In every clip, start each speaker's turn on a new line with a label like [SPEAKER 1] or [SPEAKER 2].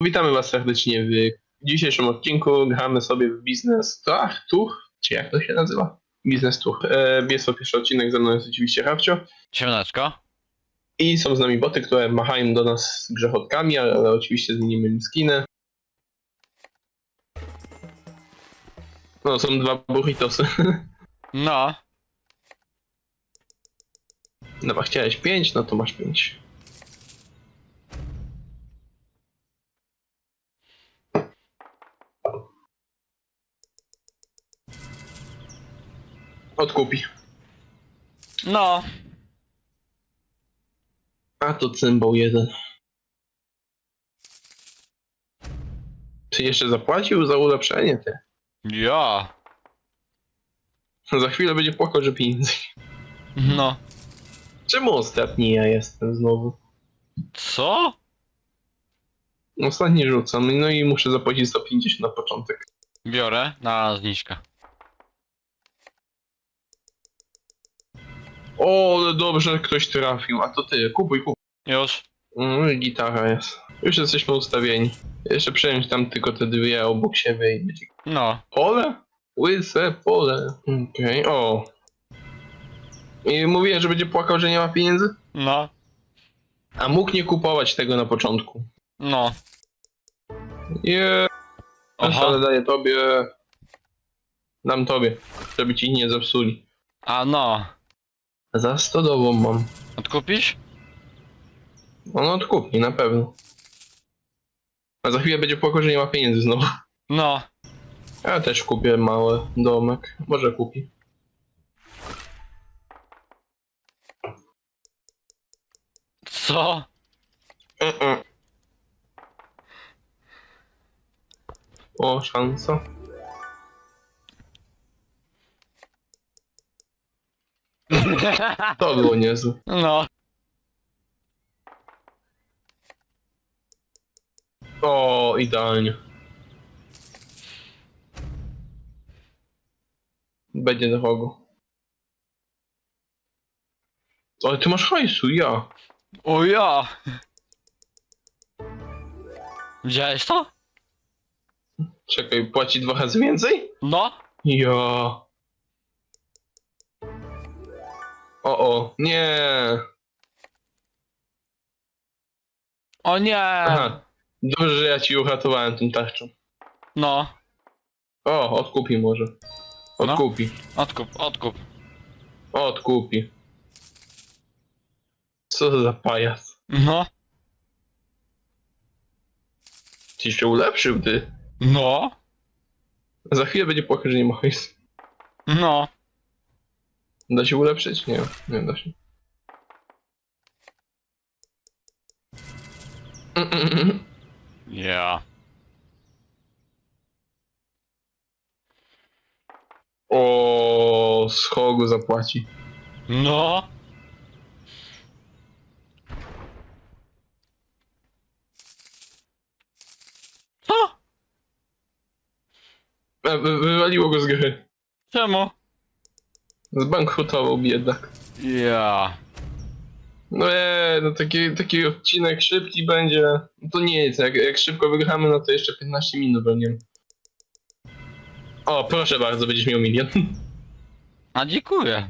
[SPEAKER 1] Witamy Was serdecznie w dzisiejszym odcinku. Gramy sobie w biznes Tuch, czy jak to się nazywa? Biznes Tuch. E, jest to pierwszy odcinek, ze mną jest oczywiście Rafcio.
[SPEAKER 2] Siemaneczko.
[SPEAKER 1] I są z nami boty, które machają do nas grzechotkami, ale, ale oczywiście zmienimy im skiny. No, są dwa burritosy.
[SPEAKER 2] No,
[SPEAKER 1] Dobra, chciałeś pięć, no to masz pięć. Odkupi.
[SPEAKER 2] no.
[SPEAKER 1] A to cymbał jeden. Czy jeszcze zapłacił za ulepszenie te?
[SPEAKER 2] Ja.
[SPEAKER 1] Za chwilę będzie płakał, że pieniędzy.
[SPEAKER 2] No.
[SPEAKER 1] Czemu ostatni ja jestem znowu?
[SPEAKER 2] Co?
[SPEAKER 1] Ostatni rzucam, no i muszę zapłacić 150 na początek.
[SPEAKER 2] Biorę na zniżkę.
[SPEAKER 1] O, ale dobrze, ktoś trafił, a to ty, kupuj, kupuj.
[SPEAKER 2] Już.
[SPEAKER 1] Mm, gitara jest. Już jesteśmy ustawieni. Jeszcze przejąć tam tylko te dwie obok siebie i będzie...
[SPEAKER 2] No.
[SPEAKER 1] Pole? Łyse pole. Okej, o. I mówiłem, że będzie płakał, że nie ma pieniędzy?
[SPEAKER 2] No.
[SPEAKER 1] A mógł nie kupować tego na początku.
[SPEAKER 2] No.
[SPEAKER 1] Nie,
[SPEAKER 2] Oho.
[SPEAKER 1] ale daję tobie. Dam tobie, żeby ci nie zepsuli.
[SPEAKER 2] A no.
[SPEAKER 1] Za stodową mam.
[SPEAKER 2] Odkupisz?
[SPEAKER 1] On odkupi, na pewno. A za chwilę będzie płakał, że nie ma pieniędzy znowu.
[SPEAKER 2] No.
[SPEAKER 1] Ja też kupię mały domek. Może kupi.
[SPEAKER 2] Co?
[SPEAKER 1] Mm-mm. O, szansa. To było niezłe.
[SPEAKER 2] no.
[SPEAKER 1] O, idealnie. Będzie do rogu. Ale ty masz hajsu, ja.
[SPEAKER 2] O ja. Widziałeś to?
[SPEAKER 1] Czekaj, płaci dwa razy więcej?
[SPEAKER 2] No.
[SPEAKER 1] Ja. O, o, nie.
[SPEAKER 2] O nie.
[SPEAKER 1] Aha. Dobrze, że ja ci uratowałem tą tarczą.
[SPEAKER 2] No.
[SPEAKER 1] O, odkupi może. Odkupi.
[SPEAKER 2] Odkup, odkup.
[SPEAKER 1] Odkupi. Co za pajac.
[SPEAKER 2] No.
[SPEAKER 1] Ci jeszcze ulepszył, ty.
[SPEAKER 2] No.
[SPEAKER 1] Za chwilę będzie płakał, że nie ma hajsu.
[SPEAKER 2] No.
[SPEAKER 1] Da się ulepszyć? Nie, nie da się. Mm-mm-mm.
[SPEAKER 2] Ja.
[SPEAKER 1] O, z hogu zapłaci.
[SPEAKER 2] No. Co?
[SPEAKER 1] E, wy- Wywaliło go z gry.
[SPEAKER 2] Czemu?
[SPEAKER 1] Zbankrutował biedak.
[SPEAKER 2] Ja.
[SPEAKER 1] No nie, no taki, taki odcinek szybki będzie. No to nie jest, jak, jak szybko wygramy, no to jeszcze 15 minut będziemy. O, proszę bardzo, będziesz miał milion.
[SPEAKER 2] A dziękuję.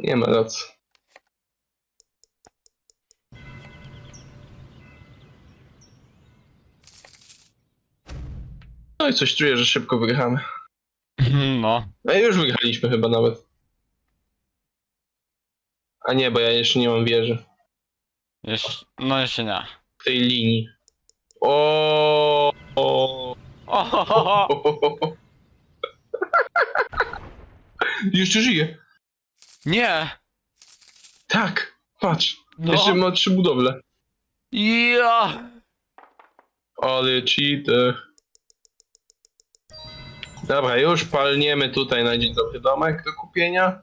[SPEAKER 1] Nie ma racji. No i coś czuję, że szybko wygramy.
[SPEAKER 2] No.
[SPEAKER 1] A już wygraliśmy chyba nawet. A nie, bo ja jeszcze nie mam wieży.
[SPEAKER 2] Jeszcze, no jeszcze nie.
[SPEAKER 1] W tej linii. O, o. Jeszcze żyje.
[SPEAKER 2] Nie!
[SPEAKER 1] Tak, patrz.
[SPEAKER 2] No.
[SPEAKER 1] Jeszcze ma trzy budowle.
[SPEAKER 2] Ja!
[SPEAKER 1] Ale cheater. Dobra, już palniemy tutaj na dzień dobry domek do kupienia.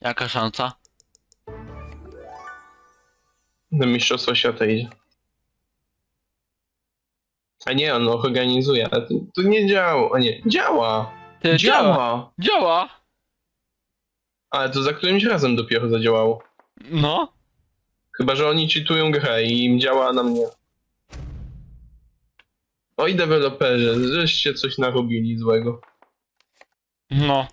[SPEAKER 2] Jaka szansa?
[SPEAKER 1] Do mistrzostwa świata idzie. A nie, on organizuje, ale to, to nie działa. A nie, działa!
[SPEAKER 2] Ty, działa.
[SPEAKER 1] Działa! Ale to za którymś razem dopiero zadziałało.
[SPEAKER 2] No.
[SPEAKER 1] Chyba, że oni czytują grę i im działa na mnie. Oj, deweloperzy, żeście coś narobili złego.
[SPEAKER 2] No.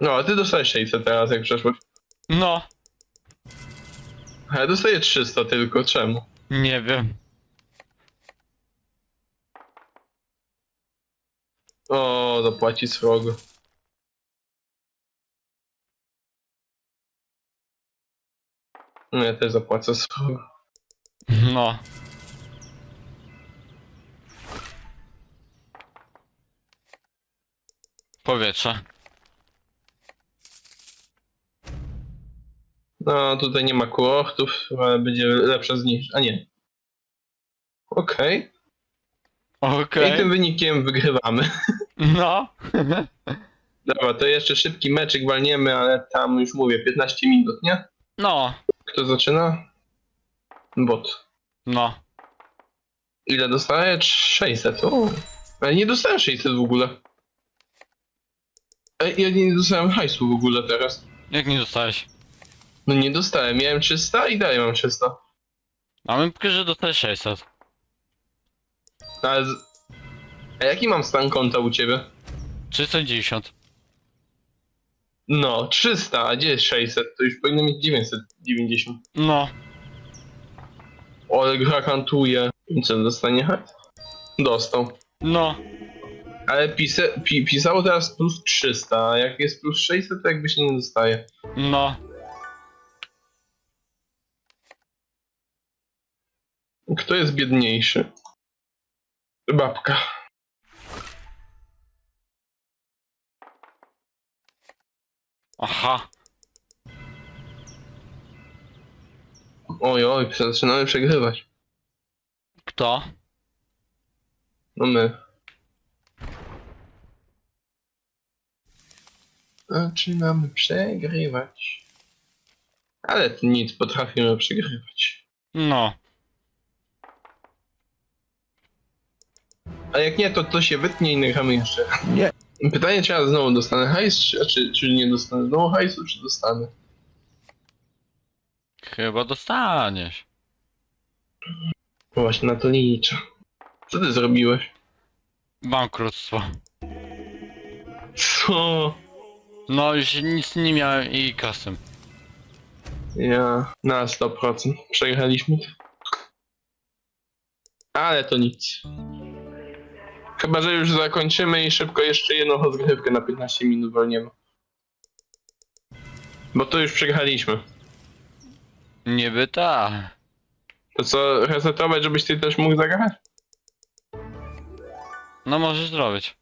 [SPEAKER 1] No, a ty dostajesz 600 teraz, jak przeszłeś.
[SPEAKER 2] No.
[SPEAKER 1] A ja dostaję 300 tylko, czemu?
[SPEAKER 2] Nie wiem.
[SPEAKER 1] O, zapłaci srogo. No, ja też zapłacę srogo.
[SPEAKER 2] No. Powietrze.
[SPEAKER 1] No, tutaj nie ma kurortów, ale będzie lepsza z nich. A nie. Okej.
[SPEAKER 2] Okej.
[SPEAKER 1] I tym wynikiem wygrywamy.
[SPEAKER 2] No.
[SPEAKER 1] Dobra, to jeszcze szybki meczyk walniemy, ale tam już mówię, 15 minut, nie?
[SPEAKER 2] No.
[SPEAKER 1] Kto zaczyna? Bot.
[SPEAKER 2] No.
[SPEAKER 1] Ile dostaję? 600. O. Ale nie dostałem 600 w ogóle. Ej, ja nie dostałem hajsu w ogóle teraz.
[SPEAKER 2] Jak nie dostałeś?
[SPEAKER 1] No nie dostałem, miałem 300 i dalej mam 300.
[SPEAKER 2] A my że dostałeś 600.
[SPEAKER 1] Ale z... A jaki mam stan konta u ciebie?
[SPEAKER 2] 390.
[SPEAKER 1] No, 300, a gdzie jest 600? To już powinno mieć 990.
[SPEAKER 2] No.
[SPEAKER 1] O, ale gra kantuje. I co, dostanie hajs? Dostał.
[SPEAKER 2] No.
[SPEAKER 1] Ale pise, pi, pisało teraz plus 300, a jak jest plus 600, to jakby się nie dostaje.
[SPEAKER 2] No.
[SPEAKER 1] Kto jest biedniejszy? Babka.
[SPEAKER 2] Aha.
[SPEAKER 1] Oj, oj, zaczynamy przegrywać.
[SPEAKER 2] Kto?
[SPEAKER 1] No my. Zaczynamy przegrywać. Ale to nic, potrafimy przegrywać.
[SPEAKER 2] No.
[SPEAKER 1] A jak nie, to to się wytnie i nagramy jeszcze.
[SPEAKER 2] Nie.
[SPEAKER 1] Pytanie, czy ja znowu dostanę hajs, czy, czy, czy nie dostanę znowu hajsu, czy dostanę?
[SPEAKER 2] Chyba dostaniesz.
[SPEAKER 1] Właśnie na to nie liczę. Co ty zrobiłeś?
[SPEAKER 2] Bankructwo.
[SPEAKER 1] Co?
[SPEAKER 2] No już nic nie miałem i kasem.
[SPEAKER 1] Ja na 100% przegraliśmy. to. Ale to nic. Chyba, że już zakończymy i szybko jeszcze jedną rozgrywkę na 15 minut wolniemy. Bo to już przegraliśmy.
[SPEAKER 2] Niby tak.
[SPEAKER 1] To co, resetować, żebyś ty też mógł zagrać?
[SPEAKER 2] No możesz zrobić.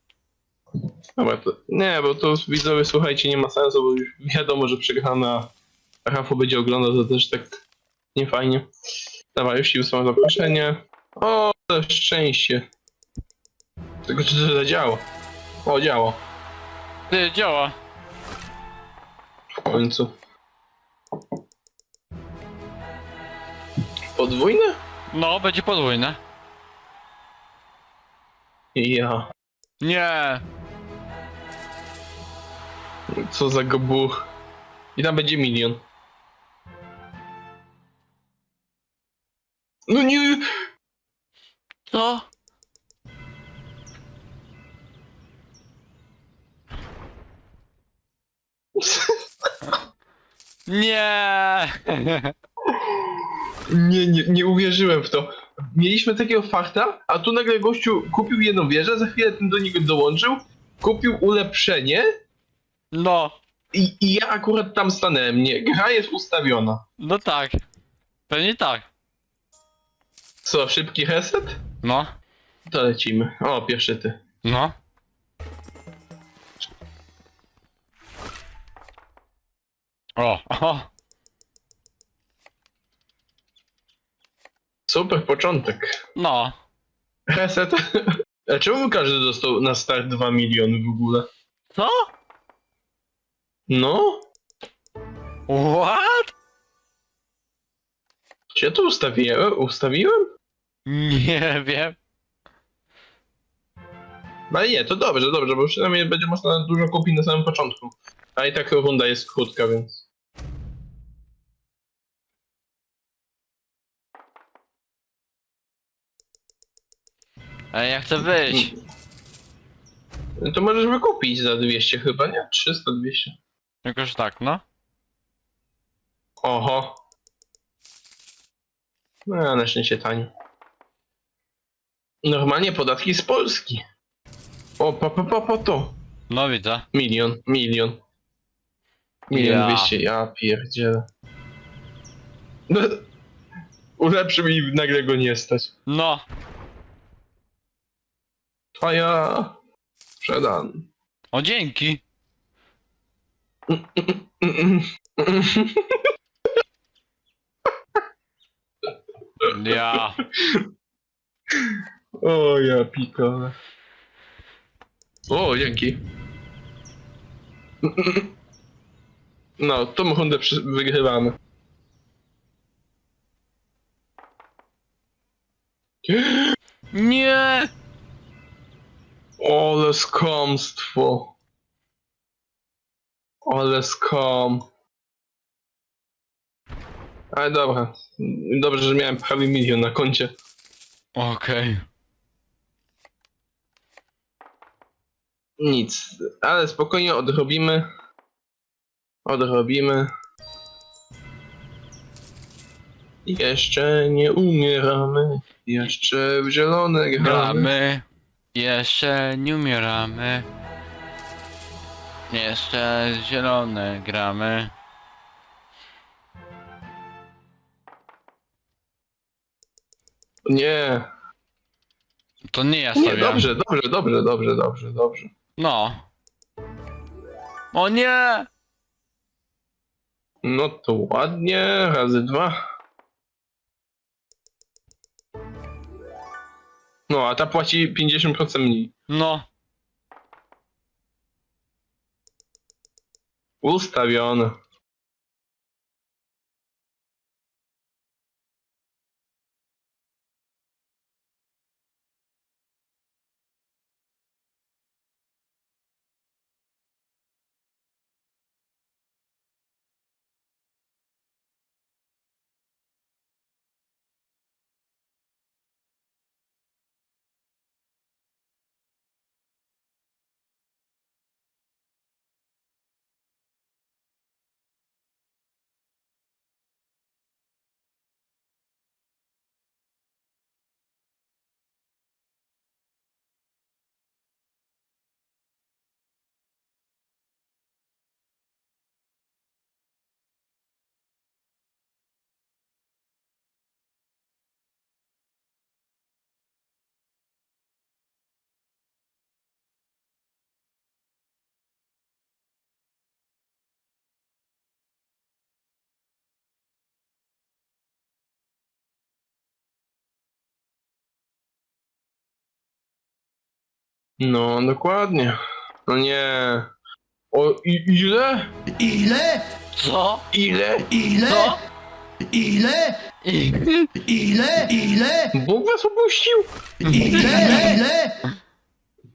[SPEAKER 1] Dobra, to... Nie, bo to widzowie, słuchajcie, nie ma sensu, bo już wiadomo, że przegramy, a Rafał będzie oglądał, to też tak niefajnie. Dobra, już ci wysłałem zaproszenie. O, szczęście. Tylko czy to zadziała? O, działa.
[SPEAKER 2] Ty, działa.
[SPEAKER 1] W końcu. Podwójne?
[SPEAKER 2] No, będzie podwójne.
[SPEAKER 1] Ja.
[SPEAKER 2] Nie.
[SPEAKER 1] Co za gobuch. I tam będzie milion. No nie!
[SPEAKER 2] Co? Nie.
[SPEAKER 1] Nie, nie, nie uwierzyłem w to. Mieliśmy takiego farta, a tu nagle gościu kupił jedną wieżę, za chwilę ten do niego dołączył, kupił ulepszenie
[SPEAKER 2] No.
[SPEAKER 1] i, i ja akurat tam stanąłem. Nie, gra jest ustawiona.
[SPEAKER 2] No tak. Pewnie tak.
[SPEAKER 1] Co, szybki reset?
[SPEAKER 2] No.
[SPEAKER 1] To lecimy. O, pierwszy ty.
[SPEAKER 2] No. O, o.
[SPEAKER 1] Super początek.
[SPEAKER 2] No.
[SPEAKER 1] Reset. A czemu każdy dostał na start 2 miliony w ogóle?
[SPEAKER 2] Co?
[SPEAKER 1] No?
[SPEAKER 2] What?
[SPEAKER 1] Czy ja to ustawiłem? Ustawiłem?
[SPEAKER 2] Nie wiem.
[SPEAKER 1] No nie, to dobrze, dobrze, bo przynajmniej będzie można dużo kupić na samym początku. A i tak runda jest krótka, więc...
[SPEAKER 2] Ale ja chcę wyjść.
[SPEAKER 1] To możesz wykupić za 200 chyba, nie? 300, 200.
[SPEAKER 2] Jakoś tak, no.
[SPEAKER 1] Oho. No, na szczęście tanio. Normalnie podatki z Polski. O, pa, pa, pa, pa to.
[SPEAKER 2] No widzę.
[SPEAKER 1] Milion, milion. Milion
[SPEAKER 2] Ja.
[SPEAKER 1] dwieście, ja pierdzielę. No, ulepszy mi nagle go nie stać.
[SPEAKER 2] No.
[SPEAKER 1] Twoja... Przedan.
[SPEAKER 2] O dzięki. Ja.
[SPEAKER 1] O, ja pikole. O, dzięki. No, tą przy- wygrywamy.
[SPEAKER 2] Nie.
[SPEAKER 1] Ale skomstwo. Ale skom. Ale dobra. Dobrze, że miałem prawie milion na koncie.
[SPEAKER 2] Okej.
[SPEAKER 1] Nic, ale spokojnie odrobimy. Odrobimy. Jeszcze nie umieramy. Jeszcze w zielone gramy.
[SPEAKER 2] Gramy. Jeszcze nie umieramy. Jeszcze zielone gramy.
[SPEAKER 1] Nie,
[SPEAKER 2] To nie ja
[SPEAKER 1] nie,
[SPEAKER 2] stawiam.
[SPEAKER 1] dobrze, dobrze, dobrze, dobrze, dobrze, dobrze.
[SPEAKER 2] No. O nie!
[SPEAKER 1] No to ładnie, razy dwa. No, a ta płaci 50% mniej.
[SPEAKER 2] No.
[SPEAKER 1] Ustawione. No, dokładnie. No nie. O, i, ile?
[SPEAKER 3] Ile?
[SPEAKER 2] Co?
[SPEAKER 1] Ile?
[SPEAKER 3] Ile?
[SPEAKER 2] Co?
[SPEAKER 3] Ile?
[SPEAKER 2] I...
[SPEAKER 3] Ile? Ile?
[SPEAKER 1] Bóg was opuścił?
[SPEAKER 3] Ile? Ile?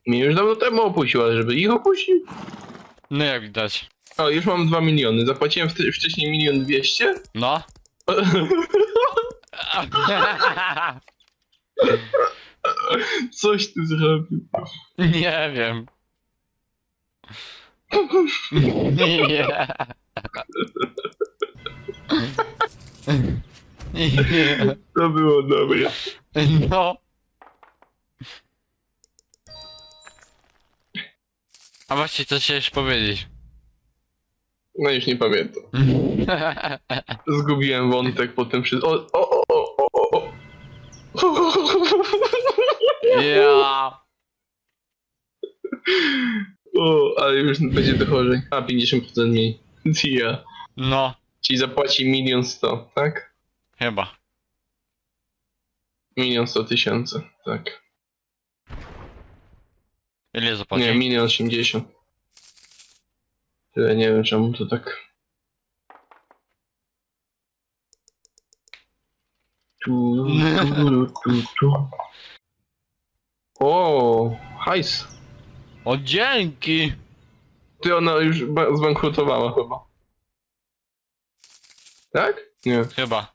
[SPEAKER 1] Mnie już dawno temu opuścił, ale żeby ich opuścił?
[SPEAKER 2] No jak widać.
[SPEAKER 1] O, już mam 2 miliony. Zapłaciłem wte- wcześniej milion dwieście?
[SPEAKER 2] No.
[SPEAKER 1] Coś ty zrobił.
[SPEAKER 2] Nie wiem. Nie. Nie.
[SPEAKER 1] To było dobre.
[SPEAKER 2] No. A właśnie, co chciałeś powiedzieć?
[SPEAKER 1] No już nie pamiętam. Zgubiłem wątek po tym wszystkim. O, o, o, o, o, o.
[SPEAKER 2] Ja.
[SPEAKER 1] O, ale już będzie to chorzej. A, 50% mniej. Ja.
[SPEAKER 2] No,
[SPEAKER 1] Ci zapłaci milion sto, tak?
[SPEAKER 2] chyba.
[SPEAKER 1] Milion sto tysięcy, tak.
[SPEAKER 2] Ile zapłaci?
[SPEAKER 1] Nie, milion osiemdziesiąt. Tyle nie wiem czemu to tak. Tu, tu, tu, tu. O, hajs.
[SPEAKER 2] O dzięki!
[SPEAKER 1] Ty ona już ba- zbankrutowała chyba. Tak? Nie.
[SPEAKER 2] Chyba.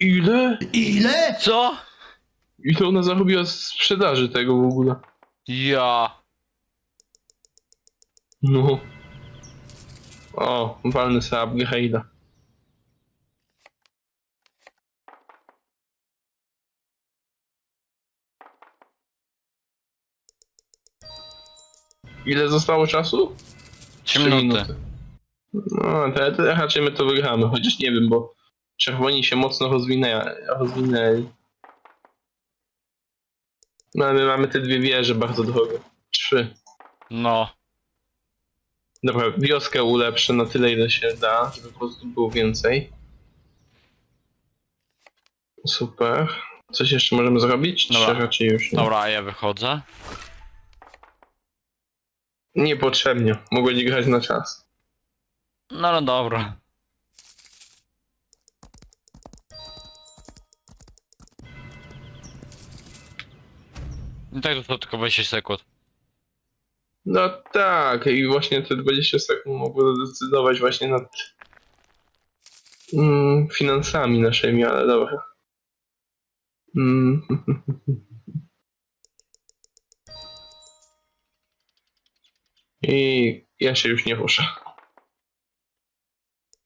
[SPEAKER 1] Ile?
[SPEAKER 3] Ile?
[SPEAKER 2] Co?
[SPEAKER 1] Ile ona zarobiła z sprzedaży tego w ogóle?
[SPEAKER 2] Ja.
[SPEAKER 1] No. O, walny sobie upgrade'a. Ile zostało czasu?
[SPEAKER 2] Trzy
[SPEAKER 1] Trzy
[SPEAKER 2] minuty.
[SPEAKER 1] No, to, to raczej my to wygramy, chociaż nie wiem, bo czerwoni się mocno rozwinęli. rozwinęli. No ale mamy te dwie wieże bardzo drogie. Trzy.
[SPEAKER 2] No.
[SPEAKER 1] Dobra, wioskę ulepszę na tyle, ile się da, żeby po prostu było więcej. Super. Coś jeszcze możemy zrobić? Czy
[SPEAKER 2] Dobra.
[SPEAKER 1] raczej już nie?
[SPEAKER 2] Dobra, ja wychodzę.
[SPEAKER 1] Niepotrzebnie. Nie grać na czas.
[SPEAKER 2] No no dobra. I tak to tylko 20 sekund.
[SPEAKER 1] No tak, i właśnie te 20 sekund mogło zadecydować właśnie nad mm, finansami naszymi, ale dobra. Mm. I ja się już nie ruszę.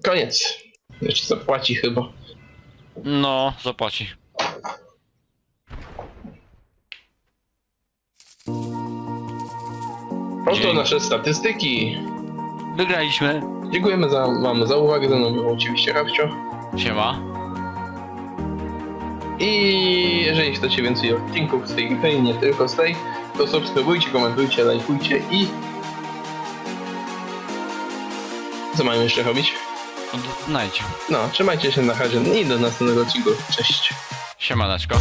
[SPEAKER 1] Koniec. Jeszcze zapłaci chyba.
[SPEAKER 2] No, zapłaci.
[SPEAKER 1] Oto nasze statystyki.
[SPEAKER 2] Wygraliśmy.
[SPEAKER 1] Dziękujemy za, wam za uwagę, za nową oczywiście Rabcio.
[SPEAKER 2] Siema.
[SPEAKER 1] I jeżeli chcecie więcej odcinków z tej gry, nie tylko z tej, to subskrybujcie, komentujcie, lajkujcie i... Co mają jeszcze robić?
[SPEAKER 2] Znajdź.
[SPEAKER 1] No, trzymajcie się na razie i do następnego odcinku. Cześć!
[SPEAKER 2] Siemaneczko.